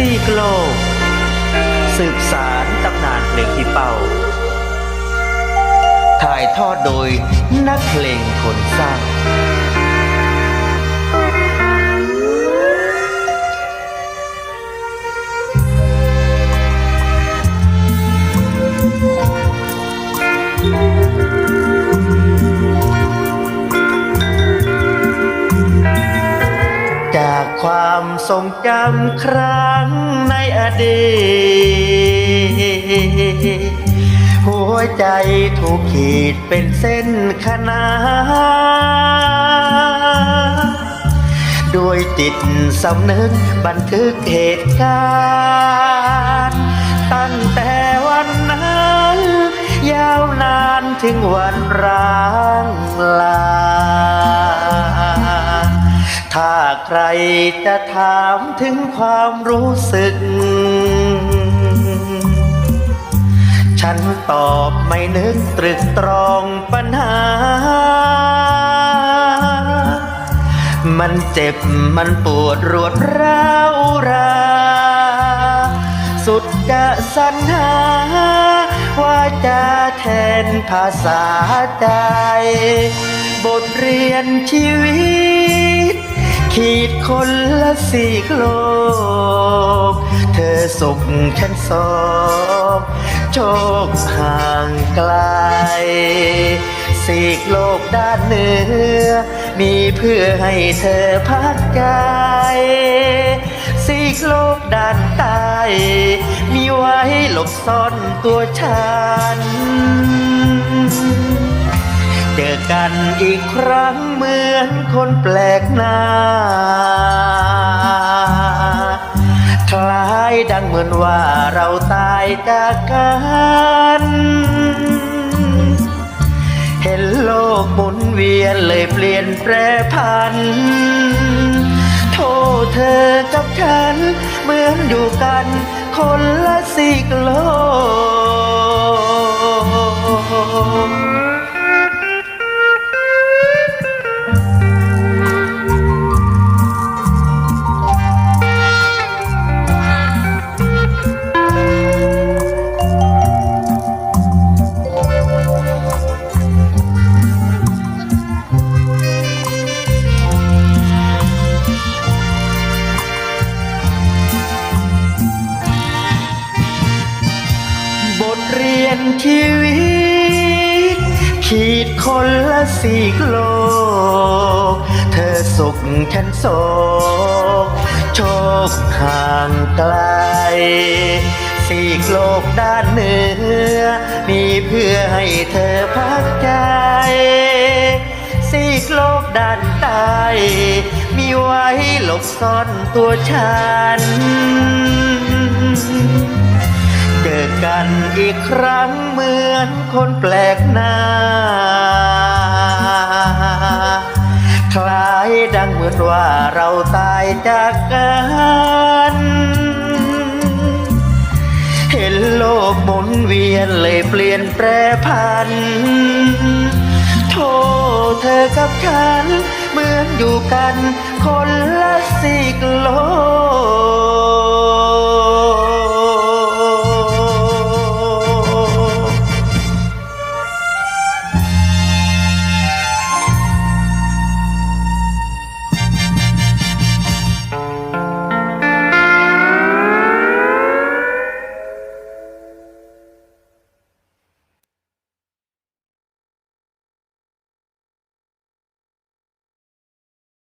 ซีกโลก สืบสารตำนานเพลงที่เป่า ถ่ายทอดโดยนักเพลงคนสร้างจา ความทรงจำครั้งในอดีต หัวใจถูกขีดเป็นเส้นขนานด้วยจิตสำนึกบันทึกเหตุการณ์ตั้งแต่วันนั้น ยาวนานถึงวันร้า จะถามถึงความรู้สึก ฉันตอบไม่นึกตรึกตรองปัญหา มันเจ็บมันปวดรวดร้าวรา สุดจะสรรหา ว่าจะแทนภาษาใจ บทเรียนชีวิต ขีดคนละสี่โลก เธอสุขฉันโศกโชคห่างไกล สีกโลกด้านเหนือ มีเพื่อให้เธอพักใจสีกโลกด้านใต้มีไว้หลบซ่อนตัวฉัน เจอกันอีกครั้งเหมือนคนแปลกหน้า คล้ายดังเหมือนว่าเราตายจากกัน เห็นโลกหมุนเวียนเลยเปลี่ยนแปรพันโทษเธอกับฉัน เหมือนอยู่กันคนละสิกโลก ชีวิต ขีดคนละสี่โลก เธอสุขฉันโศก โชคห่างไกล สี่โลกด้านเหนือ มีเพื่อให้เธอพักใจ สี่โลกด้านใต้มีไว้หลบซ่อนตัวฉัน อีกครั้งเหมือนคนแปลกหน้า คล้ายดังเหมือนว่าเราตายจากกันเห็นโลกหมุนเวียนเลยเปลี่ยนแปรพัน โทษเธอกับฉัน เหมือนอยู่กันคนละสิกโลก